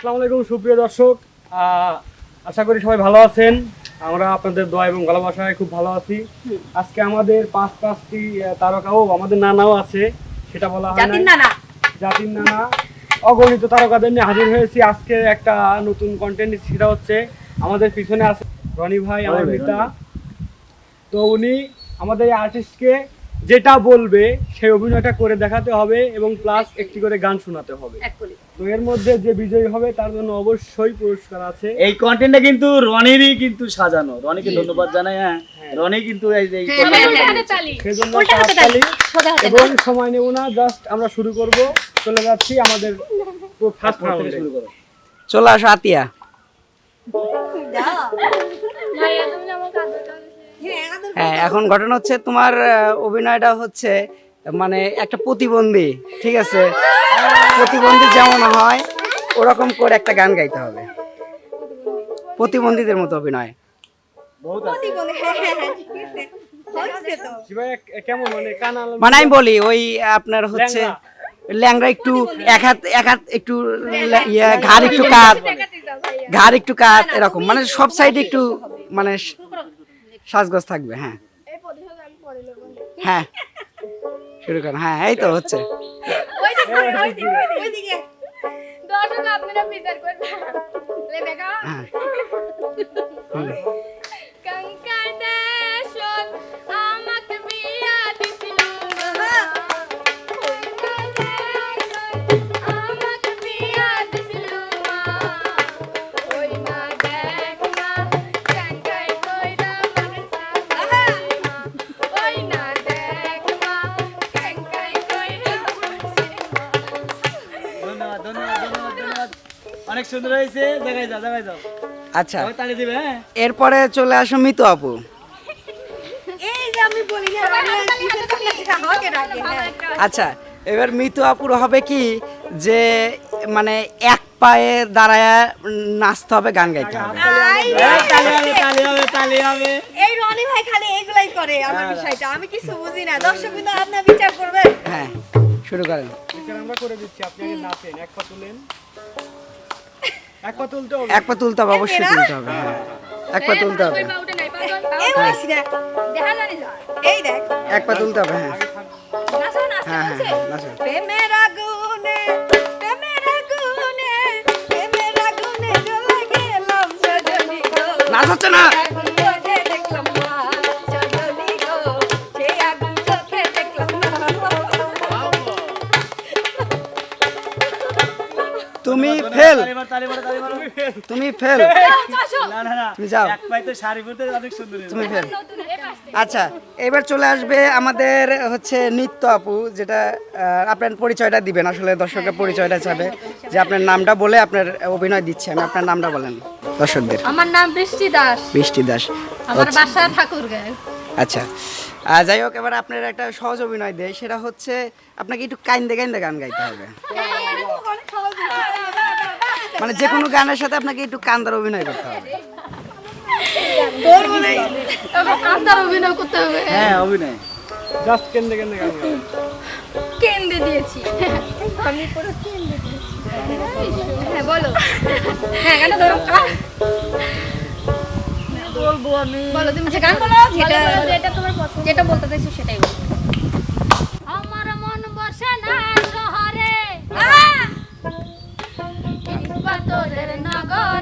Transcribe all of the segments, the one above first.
আসসালামু আলাইকুম সুপ্রিয় দর্শক। আহ, আশা করি সবাই ভালো আছেন। আমরা আপনাদের দোয়া এবং ভালোবাসায় খুব ভালো আছি। আজকে আমাদের পাঁচ পাঁচটি তারকাও আমাদের নানাও আছে। সেটা বলা হয় জাতির না নানা। জাতির নানা। অগণিত তারকাদের নিয়ে হাজির হয়েছি। আজকে একটা নতুন কন্টেন্ট সেটা হচ্ছে আমাদের পিছনে আছে রনি ভাই আমার মিতা তো উনি আমাদের এই আর্টিস্টকে যেটা বলবে সেই অভিনয়টা করে দেখাতে হবে এবং প্লাস একটি করে গান শোনাতে হবে। তো এর মধ্যে যে বিজয়ী হবে তার জন্য অবশ্যই পুরস্কার আছে। এই কন্টেন্টটা কিন্তু রনিরই কিন্তু সাজানো। রনিকে ধন্যবাদ জানাই হ্যাঁ। রনি কিন্তু এই যে এই হ্যাঁ, হ্যাঁ, হ্যাঁ। এবং সময় নেব না জাস্ট আমরা শুরু করব। চলে যাচ্ছি আমাদের ফার্স্ট রাউন্ডে শুরু করো। চলে আসো আতিয়া। হ্যাঁ এখন ঘটনা হচ্ছে তোমার অভিনয়টা হচ্ছে মানে একটা প্রতিবন্ধী ঠিক আছে? প্রতিবন্ধী যেমন হয় ওরকম করে একটা গান গাইতে হবে। প্রতিবন্ধীদের মতো অভিনয়। শিবাই এক- কেমন মানে মানে আমি বলি ওই আপনার হচ্ছে ল্যাংরা একটু এক হাত এক হাত একটু ইয়ে ঘাড় একটু কাত। ঘাড় একটু কাত এরকম। মানে সব সাইডে একটু মানে সাজগোজ থাকবে হ্যাঁ। হ্যাঁ। শুরু করেন হ্যাঁ এই তো হচ্ছে। দর্শক আপনারা বিচার করবেন। সুন্দর হয়েছে। জায়গায় যাও জায়গায় যাও আচ্ছা। তালি দিবে হ্যাঁ? এরপরে চলে আসো মিতু আপু। এই যে আমি বলি না আমাকে ডাকে হ্যাঁ। আচ্ছা এবার মিতু আপুর হবে কি যে মানে এক পায়ে দাঁড়ায় নাচতে হবে গান গাইতে হবে। আই, এই, তালি হবে তালি হবে তালি হবে এই রনি ভাই খালি এগুলাই করে আমার বিষয়টা আমি কিছু বুঝি না। দর্শক কিন্তু আপনার বিচার করবেন। হ্যাঁ শুরু করেন। বিচার আমরা করে দিচ্ছি আপনি নাচেন এক পা তুলেন। এক পা তুলতে হবে। এক পা তুলতে হবে অবশ্যই তুলতে হবে হ্যাঁ। এক পা তুলতে হবে। পা এই দেখা জানি যা। এই দেখ। এক পা তুলতে হবে হ্যাঁ। হ্যাঁ হ্যাঁ হ্যাঁ, নাচো। প্রেমের আগুনে প্রেমের আগুনে প্রেমের আগুনে জ্বলে গেলাম সজনী নাচ হচ্ছে না। ফেল। তুমি ফেল। না না না। তুমি যাও। ফেল। নতুন এ পাশে। আচ্ছা এবার চলে আসবে আমাদের হচ্ছে নিত্য আপু যেটা আহ, আপনার পরিচয়টা দিবেন। আসলে দর্শকের পরিচয়টা চাবে। যে আপনার নামটা বলে আপনার অভিনয় দিচ্ছে। আমি আপনার নামটা বলেন দর্শকদের। আমার নাম বৃষ্টি দাস। বৃষ্টি দাস। আমার বাসা ঠাকুর আচ্ছা। আর যাই হোক এবার আপনার একটা সহজ অভিনয় দেয়। সেটা হচ্ছে আপনাকে একটু কাইন্দে কাইন্দে গান গাইতে হবে। মানে যে কোনো গানের সাথে আপনাকে একটু কান্দার অভিনয় করতে হবে। আন্দার অভিনয় করতে হবে। হ্যাঁ অভিনয়। জাস্ট কেন্দ্রে কেন্দ্রে গান গান। কেন্দ্রে দিয়েছি। আমি পুরো কেন্দ্রে হ্যাঁ বলো। হ্যাঁ গানটা ধরো। বলব আমি। বলো তুমি যে গান বলো যেটা যেটা তোমার পছন্দ। যেটা বলতে চাইছো সেটাই বলো। আমার মন বসে না শহরে। পাথরের নগরে।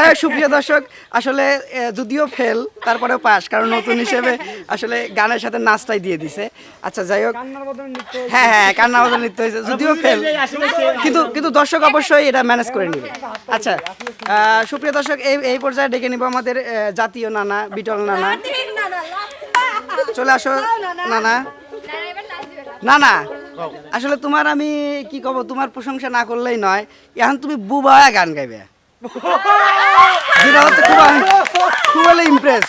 যাই হোক সুপ্রিয় দর্শক আসলে যদিও ফেল তারপরেও পাস কারণ নতুন হিসেবে আসলে গানের সাথে নাচটাই দিয়ে দিছে। আচ্ছা যাই হোক। বদলে হ্যাঁ হ্যাঁ কান্না আমাদের নৃত্য হয়েছে। যদিও ফেল কিন্তু কিন্তু দর্শক অবশ্যই এটা ম্যানেজ করে নেবে। আচ্ছা সুপ্রিয় দর্শক এই এই পর্যায়ে ডেকে নিব আমাদের জাতীয় নানা বিটল নানা। চলে আসো নানা। না না আসলে তোমার আমি কি কব তোমার প্রশংসা না করলেই নয়। এখন তুমি বুবা গান গাইবে। যেটা হচ্ছে খুব আমি খুব হলে ইমপ্রেস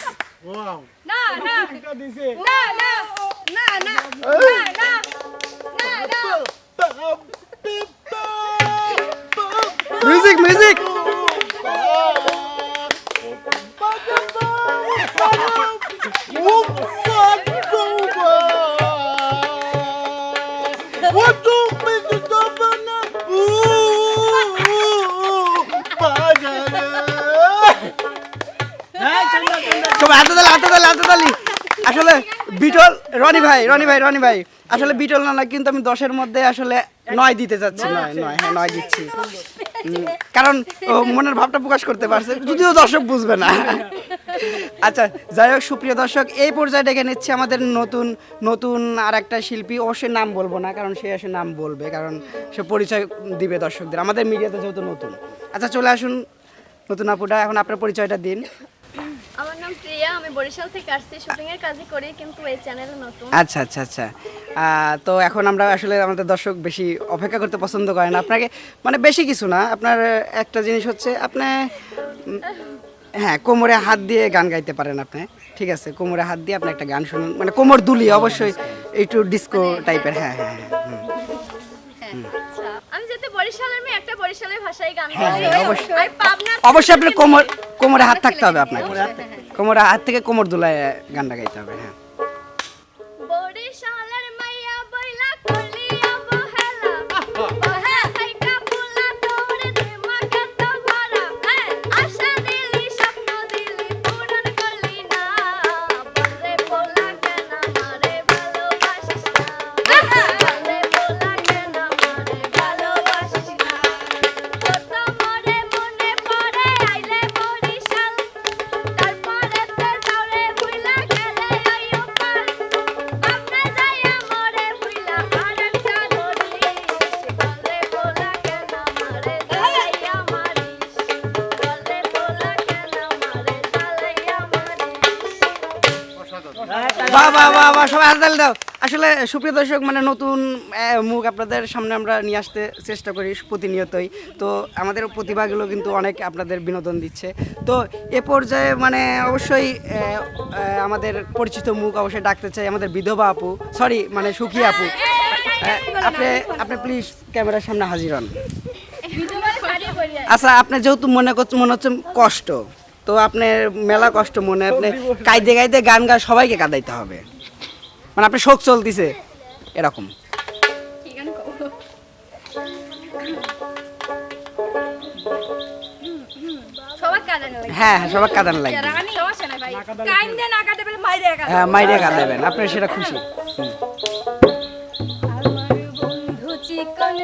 না না এটা দিছে না না না না না না না মিউজিক মিউজিক আসলে বিটল রনি ভাই রনি ভাই রনি ভাই। আসলে বিটল না কিন্তু আমি দশের মধ্যে আসলে নয় দিতে চাচ্ছি নয় নয় হ্যাঁ নয় দিচ্ছি। কারণ ও মনের ভাবটা প্রকাশ করতে পারছে যদিও দর্শক বুঝবে না। আচ্ছা যাই হোক সুপ্রিয় দর্শক এই পর্যায়ে ডেকে নিচ্ছে আমাদের নতুন নতুন আর একটা শিল্পী অবশ্যই নাম বলব না কারণ সে এসে নাম বলবে কারণ সে পরিচয় দিবে দর্শকদের। আমাদের মিডিয়াতে যেহেতু নতুন। আচ্ছা চলে আসুন নতুন আপুটা এখন আপনার পরিচয়টা দিন। নাম প্রিয়া আমি বরিশাল থেকে আসছি শুটিং এর কাজই করি কিন্তু এই চ্যানেল নতুন। আচ্ছা আচ্ছা আচ্ছা। তো এখন আমরা আসলে আমাদের দর্শক বেশি অপেক্ষা করতে পছন্দ করেন আপনাকে মানে বেশি কিছু না আপনার একটা জিনিস হচ্ছে আপনি হ্যাঁ কোমরে হাত দিয়ে গান গাইতে পারেন আপনি ঠিক আছে? কোমরে হাত দিয়ে আপনি একটা গান শুনুন মানে কোমর দুলি অবশ্যই একটু ডিস্কো টাইপের হ্যাঁ হ্যাঁ হ্যাঁ আচ্ছা। আমি যেতে বরিশালের মেয়ে একটা বরিশালের ভাষায় গান হ্যাঁ, গাই হ্যাঁ, অবশ্যই। অবশ্যই আপনার কোমর কোমরে হাত থাকতে হবে আপনার কোমরে হাত থেকে কোমর দোলায় গানটা গাইতে হবে হ্যাঁ। বাহ সবাই হাততালি দাও। আসলে সুপ্রিয় দর্শক মানে নতুন মুখ আপনাদের সামনে আমরা নিয়ে আসতে চেষ্টা করি প্রতিনিয়তই। তো আমাদের প্রতিভাগুলো কিন্তু অনেক আপনাদের বিনোদন দিচ্ছে। তো এ পর্যায়ে মানে অবশ্যই আমাদের পরিচিত মুখ অবশ্যই ডাকতে চাই। আমাদের বিধবা আপু সরি মানে সুখী আপু। আপনি আপনি প্লিজ ক্যামেরার সামনে হাজির হন। আচ্ছা আপনি যেহেতু মনে করছেন মনে হচ্ছে কষ্ট তো আপনার মেলা কষ্ট মনে আপনি কাইদে কাইদে গান গা সবাইকে কাঁদাইতে হবে। মানে আপনার শোক চলতেছে। এরকম। হ্যাঁ হ্যাঁ সবার কাঁদান লাগবে। মাইরে হ্যাঁ মাইরে কাঁদাবেন আপনার সেটা খুশি। বন্ধু চিকন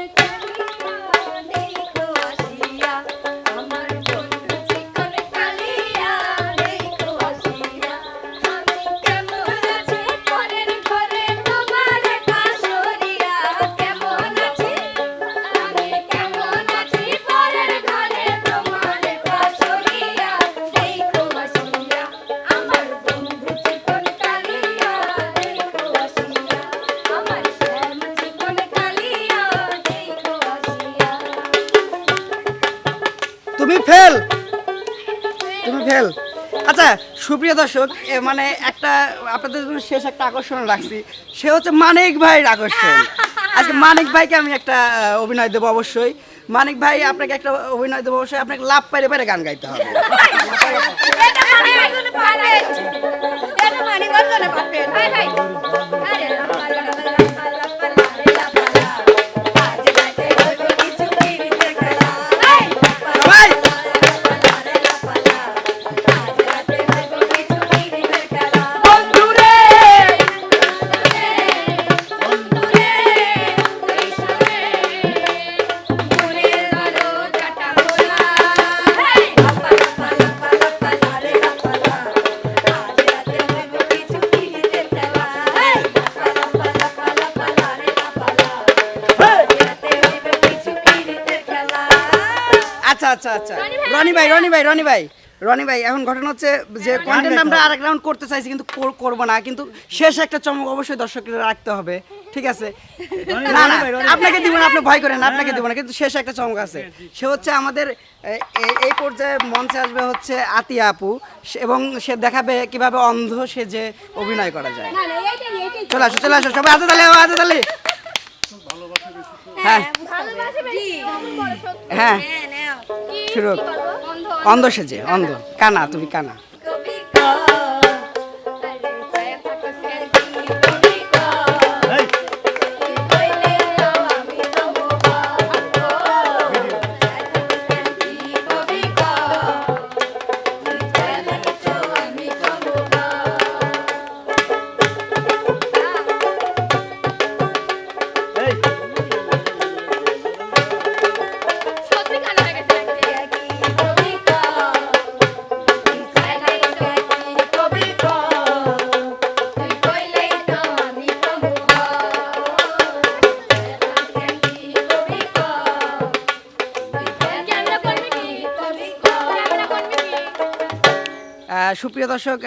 ফেল আচ্ছা সুপ্রিয় দর্শক মানে একটা আপনাদের জন্য শেষ একটা আকর্ষণ রাখছি। সে হচ্ছে মানিক ভাইয়ের আকর্ষণ। আজকে মানিক ভাইকে আমি একটা অভিনয় দেবো অবশ্যই। মানিক ভাই, আপনাকে একটা অভিনয় দেবো অবশ্যই। আপনাকে লাভ পাইলে পারে গান গাইতে হবে। আচ্ছা আচ্ছা আচ্ছা। রনি ভাই রনি ভাই রনি ভাই। রনি ভাই। এখন ঘটনা হচ্ছে যে কন্টেন্ট আমরা আরেক রাউন্ড করতে চাইছি কিন্তু কর- করব না। কিন্তু শেষ একটা চমক অবশ্যই দর্শকের রাখতে হবে। ঠিক আছে? না না আপনাকে দিব না আপনি ভয় করেন আপনাকে দিব না কিন্তু শেষ একটা চমক আছে। সে হচ্ছে আমাদের এই পর্যায়ে মঞ্চে আসবে হচ্ছে আতিয়া আপু। এবং সে দেখাবে কীভাবে অন্ধ সেজে অভিনয় করা যায়। চলে আসো চলে আসো সবাই হাতে তালে হাতে তালে। হ্যাঁ। হ্যাঁ। হ্যাঁ, শুরু। অন্ধ সেজে অন্ধ। কানা তুমি কানা। সুপ্রিয় দর্শক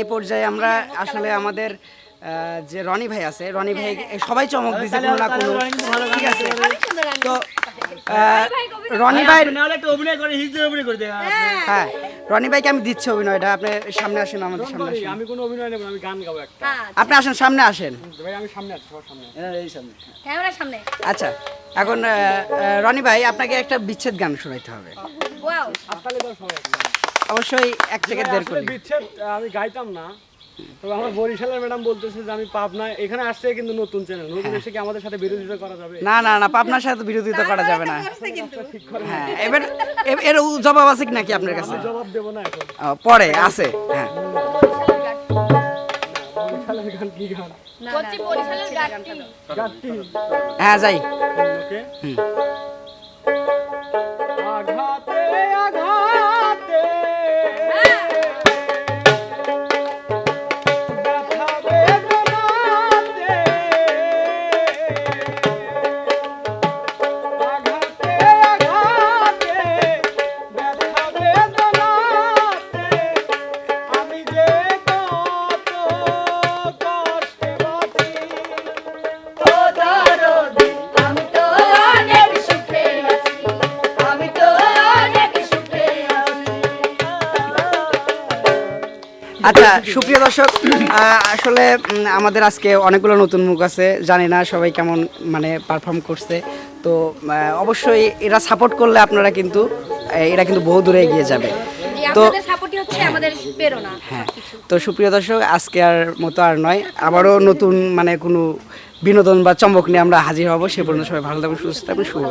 এ পর্যায়ে আমরা আসলে আমাদের যে রনি ভাই আছে রনি ভাই সবাই চমক দিচ্ছে কোনো না কোনো ঠিক আছে। তো রনি ভাই নাহলে একটা অভিনয় করে হিন্দি অভিনয় করে দেয় হ্যাঁ। রনি ভাইকে আমি দিচ্ছি অভিনয়টা আপনি সামনে আসেন আমাদের সামনে আসেন। আমি কোনো অভিনয় নেব আমি গান গাবো একটা। হ্যাঁ আপনি আসেন সামনে আসেন। ভাই আমি সামনে আছি সবার সামনে। হ্যাঁ এই সামনে। ক্যামেরার সামনে। আচ্ছা এখন রনি ভাই আপনাকে একটা বিচ্ছেদ গান শোনাইতে হবে। ওয়াও। হাততালি দাও সবাই। অবশ্যই এক থেকে দেড় কোটি বিচ্ছেদ আমি গাইতাম না। তবে আমার বরিশালের ম্যাডাম বলতেছে যে আমি পাবনা এখানে আসছে কিন্তু নতুন চ্যানেল নতুন এসে কি আমাদের সাথে বিরোধিতা করা যাবে? না না না পাবনার সাথে বিরোধিতা করা যাবে না। হ্যাঁ এবার এর জবাব আছে কি নাকি আপনার কাছে? জবাব দেবো না এখন। পরে আছে হ্যাঁ। বরিশালের গান কি গান? না বলছি বরিশালের গাড়ি গানটি। হ্যাঁ যাই। ওকে। হুম। আচ্ছা সুপ্রিয় দর্শক আসলে আমাদের আজকে অনেকগুলো নতুন মুখ আছে। জানি না সবাই কেমন মানে পারফর্ম করছে। তো অবশ্যই এরা সাপোর্ট করলে আপনারা কিন্তু এরা কিন্তু বহু দূরে এগিয়ে যাবে। তো হ্যাঁ। তো সুপ্রিয় দর্শক আজকে আর মতো আর নয়। আবারও নতুন মানে কোনো বিনোদন বা চমক নিয়ে আমরা হাজির হব। সে পর্যন্ত সবাই ভালো থাকবেন সুস্থ থাকবেন শুভ